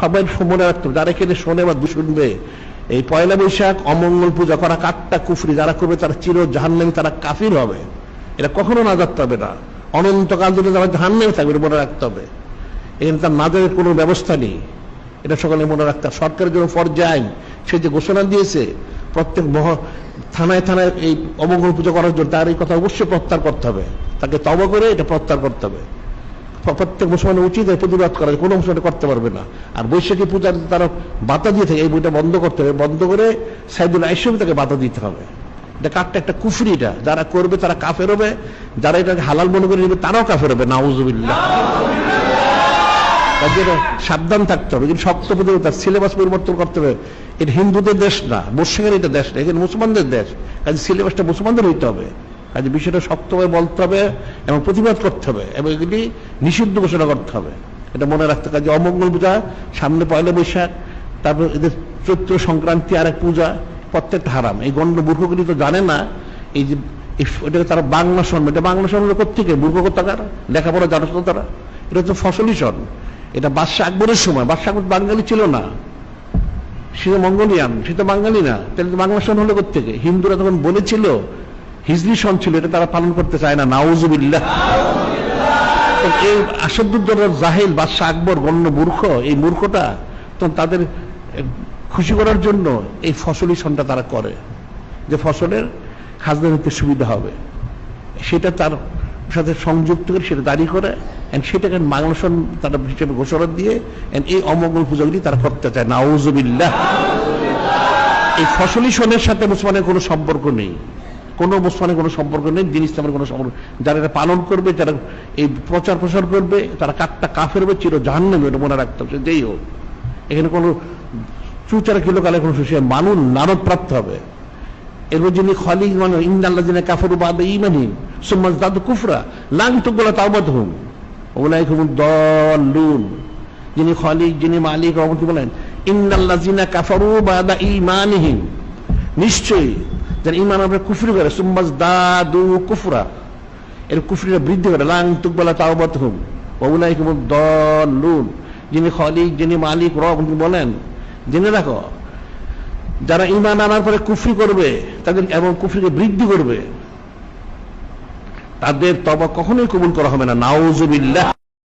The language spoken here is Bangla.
সবাই মনে রাখতে হবে, যারা এখানে শোনে বা শুনবে এই পয়লা বৈশাখ অমঙ্গল পূজা করা কাঠটা কুফরি যারা করবে তারা চির জাহান্নামী তারা কাফির হবে। এটা কখনো না নাজাত হবে না। অনন্তকাল ধরে তারা জাহান্নামে থাকবে মনে রাখতে হবে। এখানে তার নাজারের কোনো ব্যবস্থা নেই। এটা সকলে মনে রাখতে হবে। সরকারের জন্য পর্যায়ে সে যে ঘোষণা দিয়েছে প্রত্যেক মহ থানায় থানায় এই অমঙ্গল পূজা করার জন্য তার এই কথা অবশ্যই প্রত্যাহার করতে হবে। তাকে তব করে এটা প্রত্যাহার করতে হবে। প্রত্যেক মুসলমানের উচিত এই প্রতিবাদ করা কোনো মুসলমান করতে পারবে না। আর বৈশাখী পূজার তারা বাতা দিয়ে থাকে, এই বইটা বন্ধ করতে হবে। বন্ধ করে সাইদুল আইসবি তাকে বাতা দিতে হবে। এটা কাঠটা একটা কুফরি এটা। যারা করবে তারা কাফের হবে, যারা এটাকে হালাল মনে করে নেবে তারাও কাফের হবে। নাউজুবিল্লাহ। সাবধান থাকতে হবে। কিন্তু শক্ত প্রতিরোধ সিলেবাস পরিবর্তন করতে হবে। এটা হিন্দুদের দেশ না বর্ষিকের এটা দেশ না, এখানে মুসলমানদের দেশ। কাজে সিলেবাসটা মুসলমানদের হইতে হবে। কাজে বিষয়টা শক্তভাবে বলতে হবে এবং প্রতিবাদ করতে হবে। এবং এগুলি নিষিদ্ধ ঘোষণা করতে হবে। এটা মনে রাখতে। কাজে অমঙ্গল পূজা, সামনে পয়লা বৈশাখ, তারপর এদের চৈত্র সংক্রান্তি আর এক পূজা, প্রত্যেকটা হারাম। এই গণ্ড মূর্খগুলি তো জানে না। এই যে এটাকে তারা বাংলা সন এটা বাংলা সন কোথেকে মূর্খ কোথাকার লেখাপড়া জানো তো তারা? এটা হচ্ছে ফসলি সন এটা বাদশাহ আকবরের সময়। বাদশাহ আকবর বাঙালি ছিল না। সে মঙ্গোলিয়ান, সে তো বাঙালি না। তাহলে বাংলা সন হলো থেকে হিন্দুরা তখন বলেছিল হিজলি সন ছিল, এটা তারা পালন করতে চায় না। নাউজুবিল্লাহ। এই আসাদুদ্দৌলার জাহেল বাদশাহ আকবর গণ্য মূর্খ, এই মূর্খটা তো তাদের খুশি করার জন্য এই ফসলি সনটা তারা করে, যে ফসলের খাজনা নিতে সুবিধা হবে। সেটা তার সাথে সংযুক্ত করে, সেটা দাঁড়ি করে, and সেটাকে বাংলা তারা হিসেবে ঘোষণা দিয়ে, and এই অমঙ্গল পূজাগুলি তারা করতে চায়। নাউজুবিল্লাহ। এই ফসলি সনের সাথে মুসলমানের কোনো সম্পর্ক নেই। কোনো মুসলমানের কোনো সম্পর্ক নেই, দিন ইসলামের কোনো সম্পর্ক যারা এটা পালন করবে, যারা এই প্রচার প্রসার করবে, তারা কাঠটা কাফের হবে, চির জাহান্নামে এটা মনে রাখতে হবে যেই হোক। এখানে কোনো চুচারা কিলো কালে কোনো সুশীল মানুষ নারদ প্রাপ্ত হবে। এরপর যিনি মানে ইন্দাল্লাহ যিনি কাফর বাদ কুফরা লাং তুকলা তাওবাত হুম ওলাই খুব যিনি খলিক যিনি মালিক বলেন ইন্দাল্লাহ জিনা কাফারু নিশ্চয়ই ইমান কুফরি করে সুম্মাজ দাদু কুফরা। এর কুফরিটা বৃদ্ধি করে, লাং তুকবলা তাওবাত হুম বাবুলাই কেবল দল দলুন যিনি খলিক, যিনি মালিক রহমতি বলেন, জেনে রাখো, যারা ইমান আনার পরে কুফরি করবে, তাদের এবং কুফরিকে বৃদ্ধি করবে, তাদের তবা কখনোই কবুল করা হবে না। নাউজুবিল্লাহ।